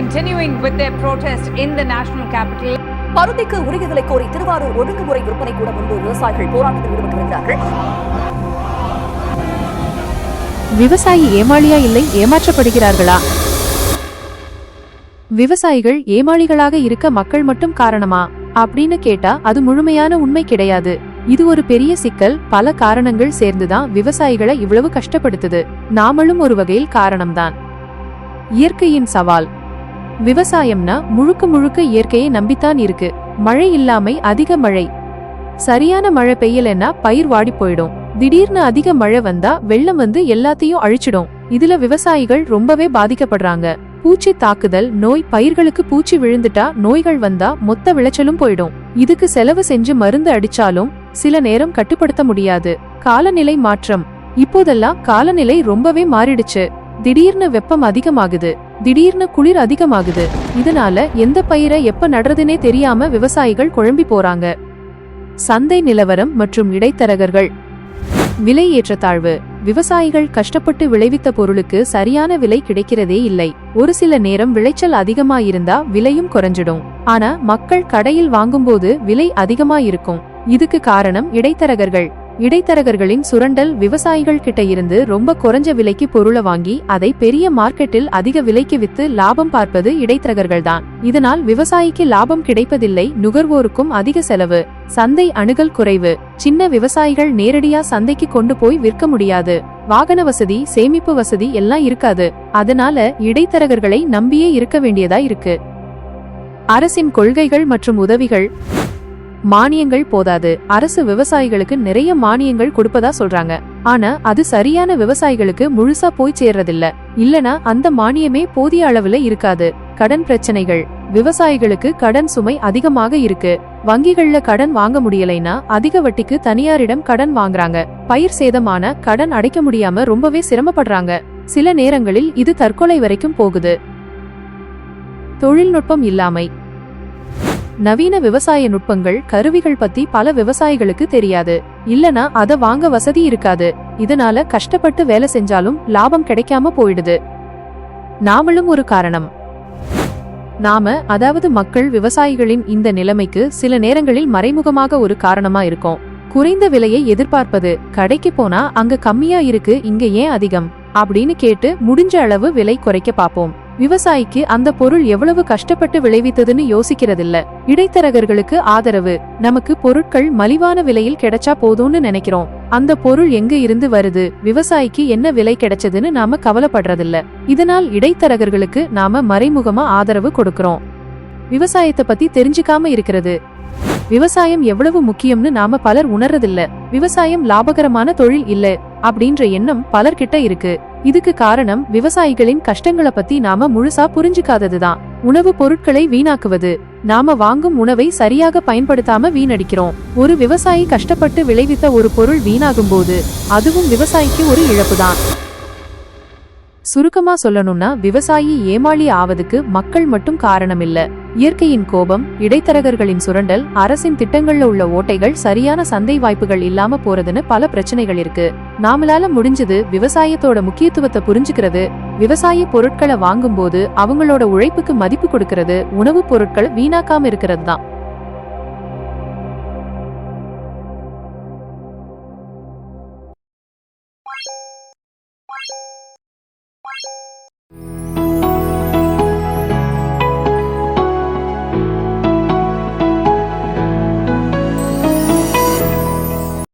continuing with their protest in the national capital. பருத்திக்கு உரியர்களை கோரி திருவாரூர் ஒழுங்குமுறை விற்பனை கூட முன்பு விவசாயிகள் போராட்டத்தில் ஈடுபட்டு வருகிறார்கள் விவசாயி ஏமாளியா இல்லை ஏமாற்றப்படுகிறார்களா? விவசாயிகள் ஏமாளிகளாக இருக்க மக்கள் மட்டும் காரணமா? அப்படின்னு கேட்டா அது முழுமையான உண்மை கிடையாது. இது ஒரு பெரிய சிக்கல் பல காரணங்கள் சேர்ந்துதான் விவசாயிகளை இவ்வளவு கஷ்டப்படுத்துது. நாமளும் ஒரு வகையில் காரணம்தான். இயற்கையின் சவால் விவசாயம்னா முழுக்க முழுக்க இயற்கையை நம்பித்தான் இருக்கு. மழை இல்லாமை அதிக மழை. சரியான மழை பெய்யலன்னா பயிர் வாடி போயிடும். திடீர்னு அதிக மழை வந்தா வெள்ளம் வந்து எல்லாத்தையும் அழிச்சிடும். இதுல விவசாயிகள் ரொம்பவே பாதிக்கப்படுறாங்க. பூச்சி தாக்குதல் நோய் பயிர்களுக்கு பூச்சி விழுந்துட்டா நோய்கள் வந்தா மொத்த விளைச்சலும் போயிடும். இதுக்கு செலவு செஞ்சு மருந்து அடிச்சாலும் சில நேரம் கட்டுப்படுத்த முடியாது. காலநிலை மாற்றம். இப்போதெல்லாம் காலநிலை ரொம்பவே மாறிடுச்சு. திடீர்னு வெப்பம் அதிகமாகுது. திடீர்னு குளிர் அதிகமாகுது. இதனால எந்த பயிரை எப்ப நடுறதுனே தெரியாம விவசாயிகள் குழம்பி போறாங்க. சந்தை நிலவரம் மற்றும் இடைத்தரகர்கள். விலை ஏற்றத்தாழ்வு. விவசாயிகள் கஷ்டப்பட்டு விளைவித்த பொருளுக்கு சரியான விலை கிடைக்கிறதே இல்லை. ஒரு சில நேரம் விளைச்சல் அதிகமாயிருந்தா விலையும் குறைஞ்சிடும். ஆனா மக்கள் கடையில் வாங்கும்போது விலை அதிகமாயிருக்கும். இதுக்கு காரணம் இடைத்தரகர்கள். இடைத்தரகர்களின் சுரண்டல் விவசாயிகள் கிட்ட இருந்து ரொம்ப குறைஞ்ச விலைக்கு பொருளை வாங்கி அதை பெரிய மார்க்கெட்டில் அதிக விலைக்கு வித்து லாபம் பார்ப்பது இடைத்தரகர்கள்தான். இதனால் விவசாயிக்கு லாபம் கிடைப்பதில்லை நுகர்வோருக்கும் அதிக செலவு சந்தை அணுகல் குறைவு. சின்ன விவசாயிகள் நேரடியா சந்தைக்கு கொண்டு போய் விற்க முடியாது. வாகன வசதி சேமிப்பு வசதி எல்லாம் இருக்காது. அதனால இடைத்தரகர்களை நம்பியே இருக்க வேண்டியதா இருக்கு. அரசின் கொள்கைகள் மற்றும் உதவிகள். மானியங்கள் போதாது. அரசு விவசாயிகளுக்கு நிறைய மானியங்கள் கொடுப்பதா சொல்றாங்க. ஆனா அது சரியான விவசாயிகளுக்கு முழுசா போய் சேர்றதில்ல. இல்லனா அந்த மானியமே போதிய அளவுல இருக்காது. கடன் பிரச்சனைகள். விவசாயிகளுக்கு கடன் சுமை அதிகமாக இருக்கு. வங்கிகள்ல கடன் வாங்க முடியலைன்னா அதிக வட்டிக்கு தனியாரிடம் கடன் வாங்குறாங்க. பயிர் சேதமான கடன் அடைக்க முடியாம ரொம்பவே சிரமப்படுறாங்க. சில நேரங்களில் இது தற்கொலை வரைக்கும் போகுது. தொழில்நுட்பம் இல்லாமை. நவீன விவசாய நுட்பங்கள் கருவிகள் பத்தி பல விவசாயிகளுக்கு தெரியாது. இல்லனா அத வாங்க வசதி இருக்காது. இதனால கஷ்டப்பட்டு வேலை செஞ்சாலும் லாபம் கிடைக்காம போயிடுது. நாமளும் ஒரு காரணம். நாம அதாவது மக்கள் விவசாயிகளின் இந்த நிலைமைக்கு சில நேரங்களில் மறைமுகமாக ஒரு காரணமா இருக்கோம். குறைந்த விலையை எதிர்பார்ப்பது கடைக்கு போனா அங்க கம்மியா இருக்கு இங்க ஏன் அதிகம்? அப்படின்னு கேட்டு முடிஞ்ச அளவு விலை குறைக்க பார்ப்போம். விவசாயிக்கு அந்த பொருள் எவ்வளவு கஷ்டப்பட்டு விளைவித்ததுன்னு யோசிக்கிறதில்ல. இடைத்தரகர்களுக்கு ஆதரவு. நமக்கு பொருட்கள் மலிவான விலையில் கிடைச்சா போதும்னு நினைக்கிறோம். அந்த பொருள் எங்க இருந்து வருது? விவசாயிக்கு என்ன விலை கிடைச்சதுன்னு நாம கவலைப்படுறதில்ல. இதனால் இடைத்தரகர்களுக்கு நாம மறைமுகமா ஆதரவு கொடுக்கிறோம். விவசாயத்தை பத்தி தெரிஞ்சுக்காம இருக்கிறது. விவசாயம் எவ்வளவு முக்கியம்னு நாம பலர் உணர்றதில்ல. விவசாயம் லாபகரமான தொழில் இல்ல. அப்படின்ற எண்ணம் பலர்கிட்ட இருக்கு. இதுக்கு காரணம் விவசாயிகளின் கஷ்டங்களை பத்தி நாம முழுசா புரிஞ்சுக்காததுதான். உணவு பொருட்களை வீணாக்குவது. நாம வாங்கும் உணவை சரியாக பயன்படுத்தாம வீணடிக்கிறோம். ஒரு விவசாயி கஷ்டப்பட்டு விளைவித்த ஒரு பொருள் வீணாகும் போது அதுவும் விவசாயிக்கு ஒரு இழப்புதான். சுருக்கமா சொல்லணும்னா விவசாயி ஏமாளி ஆவதுக்கு மக்கள் மட்டும் காரணம் இல்ல இயற்கையின் கோபம் இடைத்தரகர்களின் சுரண்டல் அரசின் திட்டங்கள்ல உள்ள ஓட்டைகள் சரியான சந்தை வாய்ப்புகள் இல்லாம போறதுன்னு பல பிரச்சனைகள் இருக்கு. நாமளால முடிஞ்சது விவசாயத்தோட முக்கியத்துவத்தை புரிஞ்சுக்கிறது. விவசாய பொருட்களை வாங்கும்போது அவங்களோட உழைப்புக்கு மதிப்பு கொடுக்கறது. உணவுப் பொருட்களை வீணாக்காம இருக்கிறது தான்.